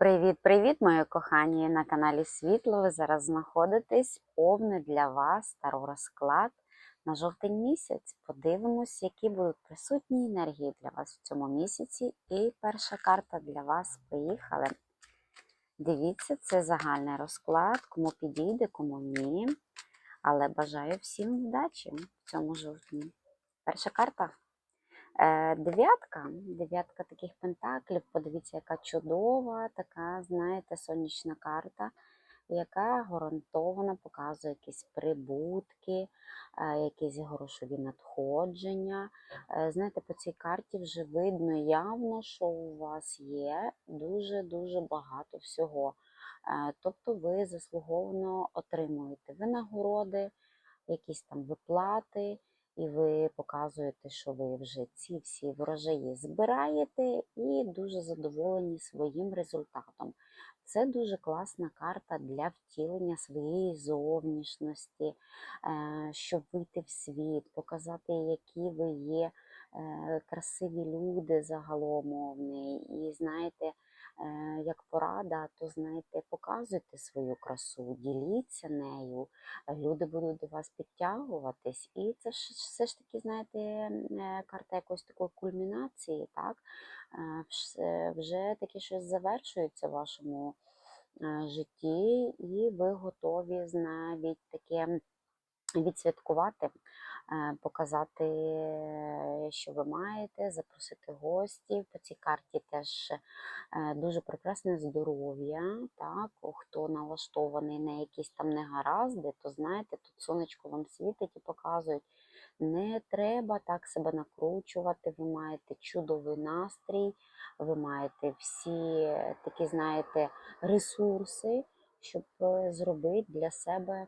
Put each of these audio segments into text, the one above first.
Привіт-привіт, мої кохані! На каналі Світло. Ви зараз знаходитесь. Повний для вас розклад на жовтень місяць. Подивимось, які будуть присутні енергії для вас в цьому місяці. І перша карта для вас. Поїхали. Дивіться, це загальний розклад, кому підійде, кому ні. Але бажаю всім вдачі в цьому жовтні. Перша карта. Е, Дев'ятка, дев'ятка таких пентаклів, подивіться, яка чудова, така, знаєте, сонячна карта, яка гарантовано показує якісь прибутки, е, якісь грошові надходження. Е, Знаєте, по цій карті вже видно явно, що у вас є дуже-дуже багато всього. Тобто ви заслуговано отримуєте винагороди, якісь там виплати і ви показуєте, що ви вже ці всі врожаї збираєте і дуже задоволені своїм результатом. Це дуже класна карта для втілення своєї зовнішності, е, щоб вийти в світ, показати, які ви є е, красиві люди загалом. мовні. І знаєте, як порада, то знаєте, показуйте свою красу, діліться нею. Люди будуть до вас підтягуватись, і це ж все ж таки, знаєте, е, карта якоїсь такої кульмінації, так? Е, Вже таке щось завершується в вашому е, житті, і ви готові навіть таке відсвяткувати, е, показати, е, що ви маєте, запросити гостів. По цій карті теж е, дуже прекрасне здоров'я. Так, хто налаштований на якісь там негаразди, то знаєте, тут сонечко вам світить і показують. Не треба так себе накручувати, ви маєте чудовий настрій, ви маєте всі е, такі, знаєте, ресурси, щоб е, зробити для себе е,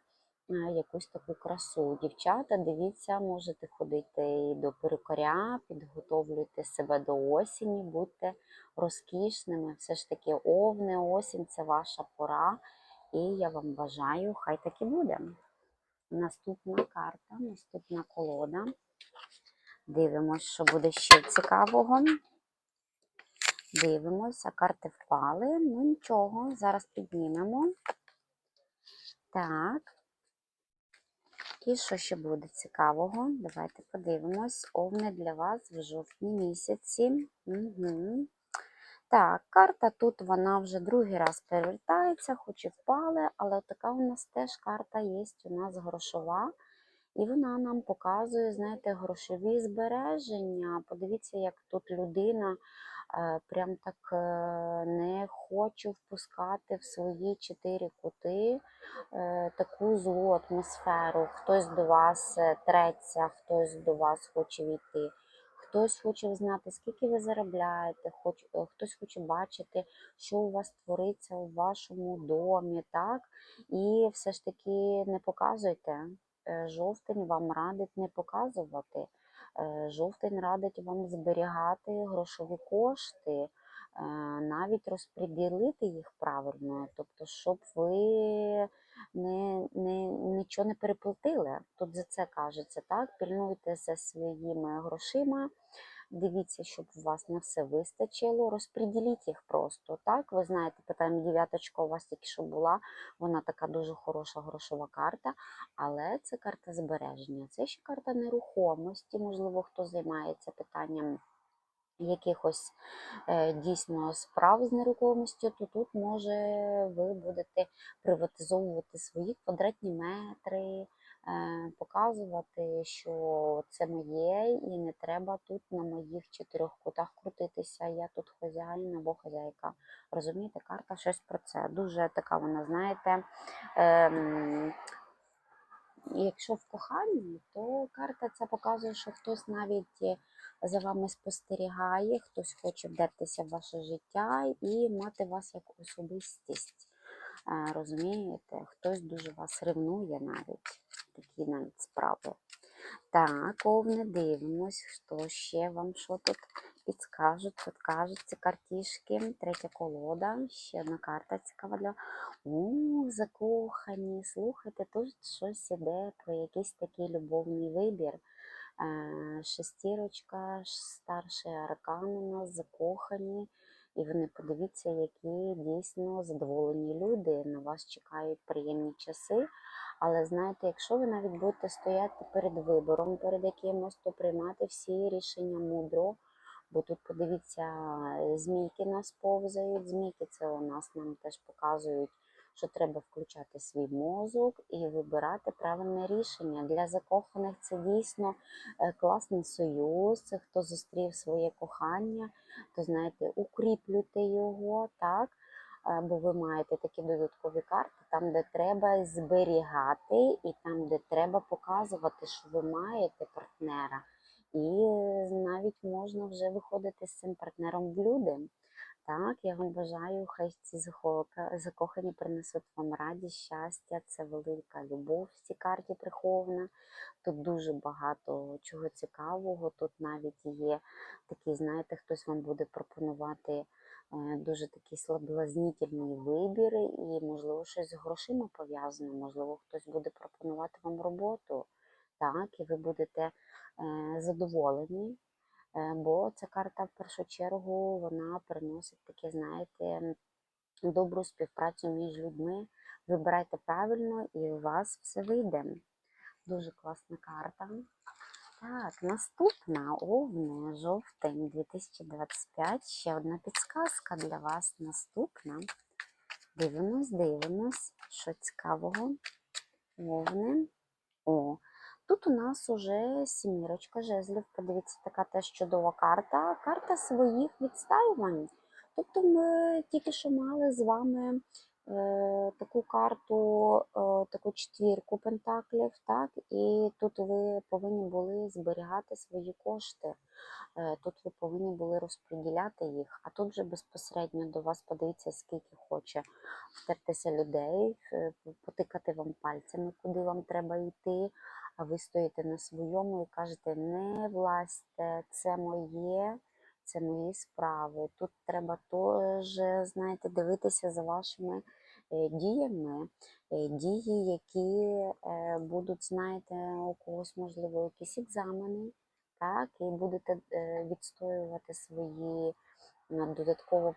якусь таку красу. Дівчата, дивіться, можете ходити до перукаря, підготовлюйте себе до осені, будьте розкішними. Все ж таки, овне, осінь це ваша пора. І я вам бажаю, хай так і буде. Наступна карта, наступна колода. Дивимось, що буде ще цікавого. Дивимося, карти впали. Ну нічого, зараз піднімемо. Так. І що ще буде цікавого? Давайте подивимось. Овни для вас в жовтні місяці. Угу. Так, карта тут вона вже другий раз перевертається, хоч і впали, але така у нас теж карта є у нас грошова. І вона нам показує, знаєте, грошові збереження. Подивіться, як тут людина прям так е, не хоче впускати в свої чотири кути е, таку злу атмосферу. Хтось до вас е, треться, хтось до вас хоче війти. Хтось хоче знати, скільки ви заробляєте, хоч, е, хтось хоче бачити, що у вас твориться у вашому домі, так? І все ж таки не показуйте. Е, Жовтень вам радить не показувати. Е, Жовтень радить вам зберігати грошові кошти, е, навіть розподілити їх правильно, тобто, щоб ви не, не, нічого не переплатили. Тут за це кажеться, так? Пільнуйте за своїми грошима. Дивіться, щоб у вас на все вистачило, розподіліть їх просто. Так, ви знаєте, питаємо, дев'яточка у вас тільки що була, вона така дуже хороша грошова карта, але це карта збереження. Це ще карта нерухомості. Можливо, хто займається питанням якихось е, дійсно справ з нерухомістю, то тут може ви будете приватизовувати свої квадратні метри, показувати, що це моє, і не треба тут на моїх чотирьох кутах крутитися. Я тут хазяїн або хазяйка. Розумієте, карта щось про це. Дуже така вона, знаєте. ем, Якщо в коханні, то карта це показує, що хтось навіть е, за вами спостерігає, хтось хоче вдертися в ваше життя і мати вас як особистість. Е, Розумієте, хтось дуже вас ревнує навіть, такі навіть справи. Так, овне, дивимось, що ще вам що тут підскажуть, підкажуть ці картішки. Третя колода, ще одна карта цікава для. О, закохані. Слухайте, тут щось іде про якийсь такий любовний вибір. Е, Шестірочка, старший аркан у нас закохані. І вони подивіться, які дійсно задоволені люди. На вас чекають приємні часи. Але знаєте, якщо ви навіть будете стояти перед вибором, перед якимось, то приймати всі рішення мудро. Бо тут подивіться, е, змійки нас повзають. Змійки це у нас нам теж показують, що треба включати свій мозок і вибирати правильне рішення. Для закоханих це дійсно е, класний союз. Це хто зустрів своє кохання, то знаєте, укріплюйте його, так? Е, Бо ви маєте такі додаткові карти, там, де треба зберігати, і там, де треба показувати, що ви маєте партнера. І е, навіть можна вже виходити з цим партнером в люди. Так, я вам бажаю, хай ці закохані принесуть вам радість, щастя, це велика любов в цій карті прихована. Тут дуже багато чого цікавого. Тут навіть є такий, знаєте, хтось вам буде пропонувати е, дуже такий соблазнітельний вибір, і, можливо, щось з грошима пов'язане, можливо, хтось буде пропонувати вам роботу. Так, і ви будете е, задоволені. Е, бо ця карта в першу чергу вона приносить таке, знаєте, добру співпрацю між людьми. Вибирайте правильно і у вас все вийде. Дуже класна карта. Так, наступна овни, жовтень 2025. Ще одна підсказка для вас. Наступна. Дивимось, дивимось, що цікавого. Овни. О, Тут у нас уже сімірочка жезлів. Подивіться, така теж чудова карта. Карта своїх відстаювань. Тобто ми тільки що мали з вами е, таку карту, е, таку четвірку пентаклів, так? І тут ви повинні були зберігати свої кошти. Е, Тут ви повинні були розподіляти їх, а тут вже безпосередньо до вас подивіться, скільки хоче втертися людей, е, потикати вам пальцями, куди вам треба йти а ви стоїте на своєму і кажете, не влазьте, це моє, це мої справи. Тут треба теж, знаєте, дивитися за вашими е, діями, е, дії, які е, будуть, знаєте, у когось, можливо, якісь екзамени, так, і будете відстоювати свої додатково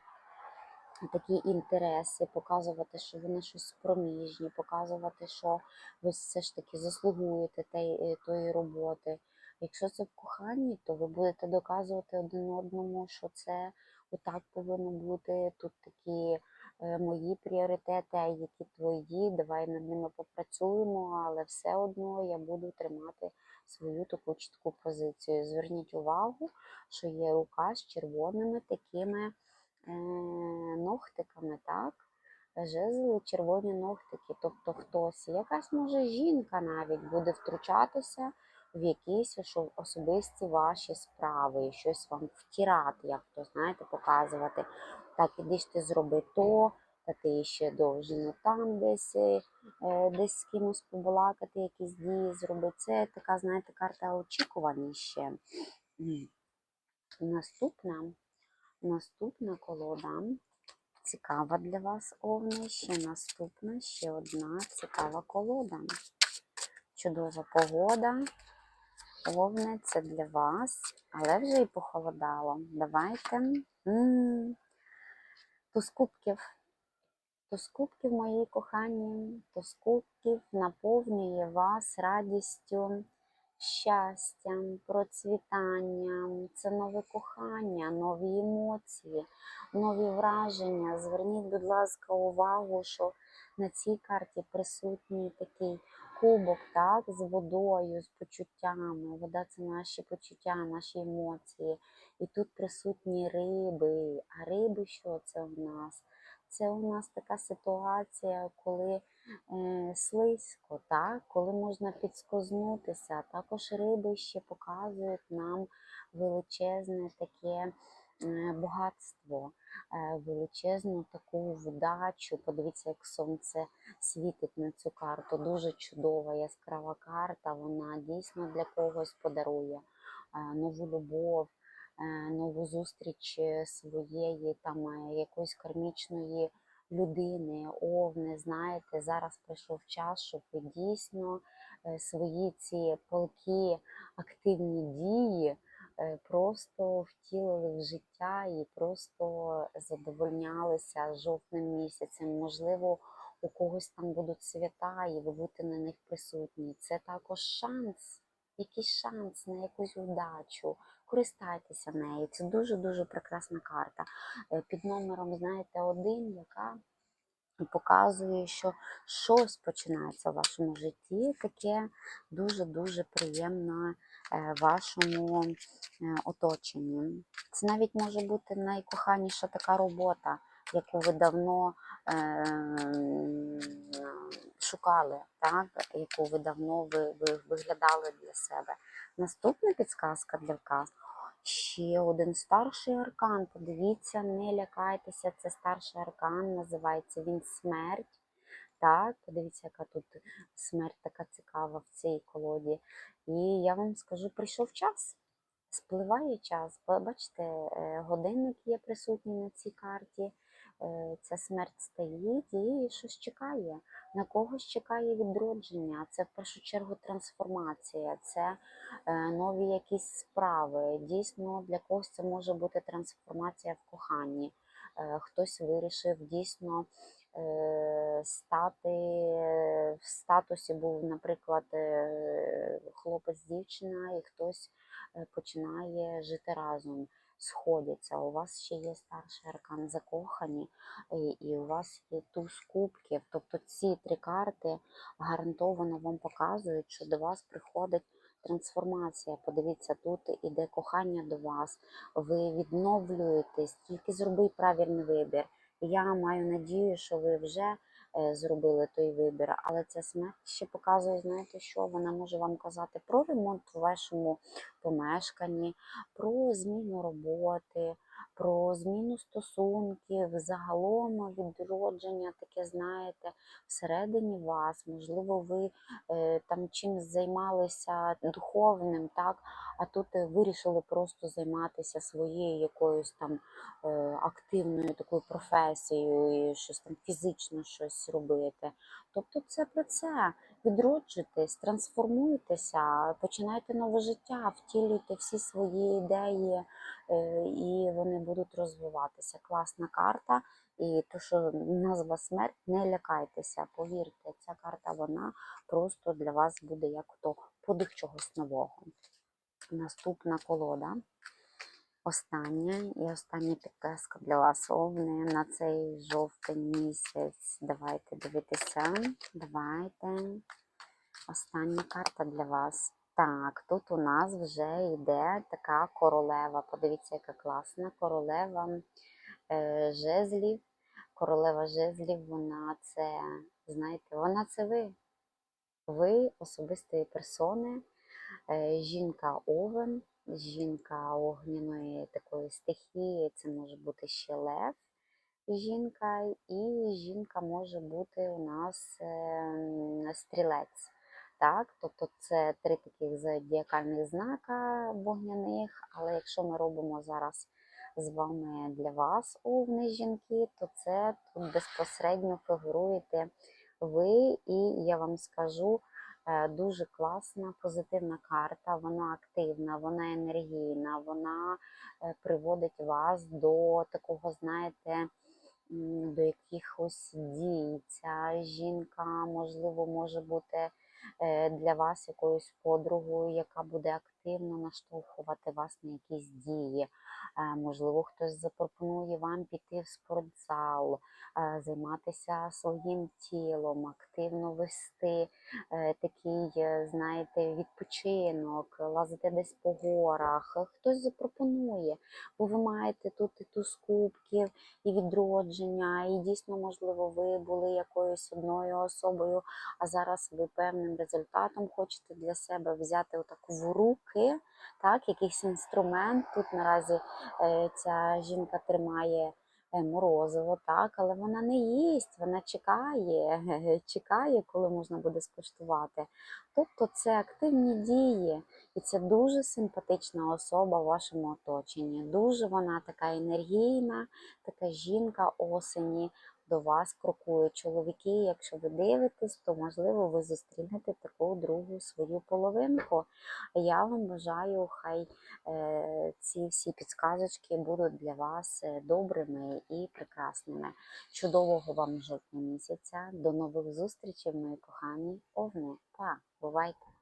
такі інтереси, показувати, що ви на щось спроміжні, показувати, що ви все ж таки заслугуєте е, тої роботи. Якщо це в коханні, то ви будете доказувати один одному, що це отак повинно бути. Тут такі е, мої пріоритети, а які твої, давай над ними попрацюємо, але все одно я буду тримати свою таку чітку позицію. Зверніть увагу, що є рука з червоними такими ногтиками, так? Жезли, червоні ногтики, тобто хтось, якась може жінка навіть буде втручатися в якісь особисті ваші справи, і щось вам втирати, як то знаєте, показувати. Так, іди ж ти зроби то, та ти ще должен там десь, е, е, десь з кимось побалакати, якісь дії зробити. Це така, знаєте, карта очікування ще. Наступна, наступна колода цікава для вас овни. Ще наступна, ще одна цікава колода. Чудова погода. Овни, це для вас, але вже і похолодало. Давайте. М, Туз кубків. Туз кубків, мої кохані, туз кубків наповнює вас радістю, щастям, процвітанням. Це нове кохання, нові емоції, нові враження. Зверніть, будь ласка, увагу, що на цій карті присутній такий кубок, так, з водою, з почуттями. Вода це наші почуття, наші емоції. І тут присутні риби. А риби що це в нас? Це у нас така ситуація, коли слизько, так? коли можна підскознутися. Також риби ще показують нам величезне таке е, багатство, е, величезну таку вдачу. Подивіться, як сонце світить на цю карту. Дуже чудова, яскрава карта. Вона дійсно для когось подарує е, нову любов, е, нову зустріч е, своєї там е, якоїсь кармічної людини, овни. Знаєте, зараз прийшов час, щоб ви дійсно е, свої ці полки, активні дії е, просто втілили в життя і просто задовольнялися жовтним місяцем. Можливо, у когось там будуть свята, і ви будете на них присутні. Це також шанс, якийсь шанс на якусь удачу. Користайтеся нею. Це дуже-дуже прекрасна карта. Е, Під номером, знаєте, один, яка показує, що щось починається в вашому житті, таке дуже-дуже приємне е, вашому е, оточенні. Це навіть може бути найкоханіша така робота, яку ви давно шукали, так? яку ви давно ви, ви виглядали для себе. Наступна підсказка для вас. Ще один старший аркан. Подивіться, не лякайтеся, це старший аркан, називається він смерть. Так, подивіться, яка тут смерть така цікава в цій колоді. І я вам скажу, прийшов час. Спливає час. Ба- Бачите, е, годинник є присутній на цій карті. Е, Ця смерть стоїть і щось чекає. На когось чекає відродження. Це в першу чергу трансформація, це е, нові якісь справи. Дійсно, для когось це може бути трансформація в коханні. Е, Хтось вирішив дійсно стати в статусі, був, наприклад, хлопець-дівчина, і хтось починає жити разом. Сходяться, у вас ще є старший аркан закохані, і, і у вас є туз кубків. Тобто ці три карти гарантовано вам показують, що до вас приходить трансформація. Подивіться, тут іде кохання до вас, ви відновлюєтесь, тільки зроби правильний вибір. Я маю надію, що ви вже е, зробили той вибір, але ця смерть ще показує, знаєте що, вона може вам казати про ремонт в вашому помешканні, про зміну роботи, про зміну стосунків, загалом відродження, таке, знаєте, всередині вас. Можливо, ви е, там чимось займалися духовним, так, а тут е, вирішили просто займатися своєю якоюсь там е, активною такою професією, і щось там фізично щось робити. Тобто це про це. Відроджуйтесь, трансформуйтеся, починайте нове життя, втілюйте всі свої ідеї, е, і вони будуть розвиватися. Класна карта. І то, що назва смерть, не лякайтеся, повірте, ця карта вона просто для вас буде як то подих чогось нового. Наступна колода. Остання і остання підказка для вас овни на цей жовтень місяць. Давайте дивитися. Давайте. Остання карта для вас. Так, тут у нас вже йде така королева. Подивіться, яка класна королева е, жезлів. Королева жезлів, вона це, знаєте, вона це ви. Ви особистої персони, е, жінка овен, жінка огняної такої стихії, це може бути ще лев жінка, і жінка може бути у нас е, стрілець. Так, тобто це три таких зодіакальних знака вогняних, але якщо ми робимо зараз з вами для вас овни жінки, то це тут безпосередньо фігуруєте ви, і я вам скажу, дуже класна, позитивна карта, вона активна, вона енергійна, вона е, приводить вас до такого, знаєте, до якихось дій. Ця жінка, можливо, може бути е, для вас якоюсь подругою, яка буде активно наштовхувати вас на якісь дії. Е, Можливо, хтось запропонує вам піти в спортзал, е, займатися своїм тілом, активно вести е, такий, знаєте, відпочинок, лазити десь по горах. Хтось запропонує, бо ви маєте тут і туз кубків, і відродження, і дійсно, можливо, ви були якоюсь одною особою, а зараз ви певним результатом хочете для себе взяти отаку в руки, так, якийсь інструмент. Тут наразі е, ця жінка тримає е, морозиво, так, але вона не їсть, вона чекає, чекає, коли можна буде скуштувати. Тобто це активні дії, і це дуже симпатична особа в вашому оточенні. Дуже вона така енергійна, така жінка осені, до вас крокують чоловіки. Якщо ви дивитесь, то можливо ви зустрінете таку другу свою половинку. Я вам бажаю, хай е, ці всі підсказочки будуть для вас е, добрими і прекрасними. Чудового вам жовтня місяця. До нових зустрічей, мої кохані овни. Па, бувайте!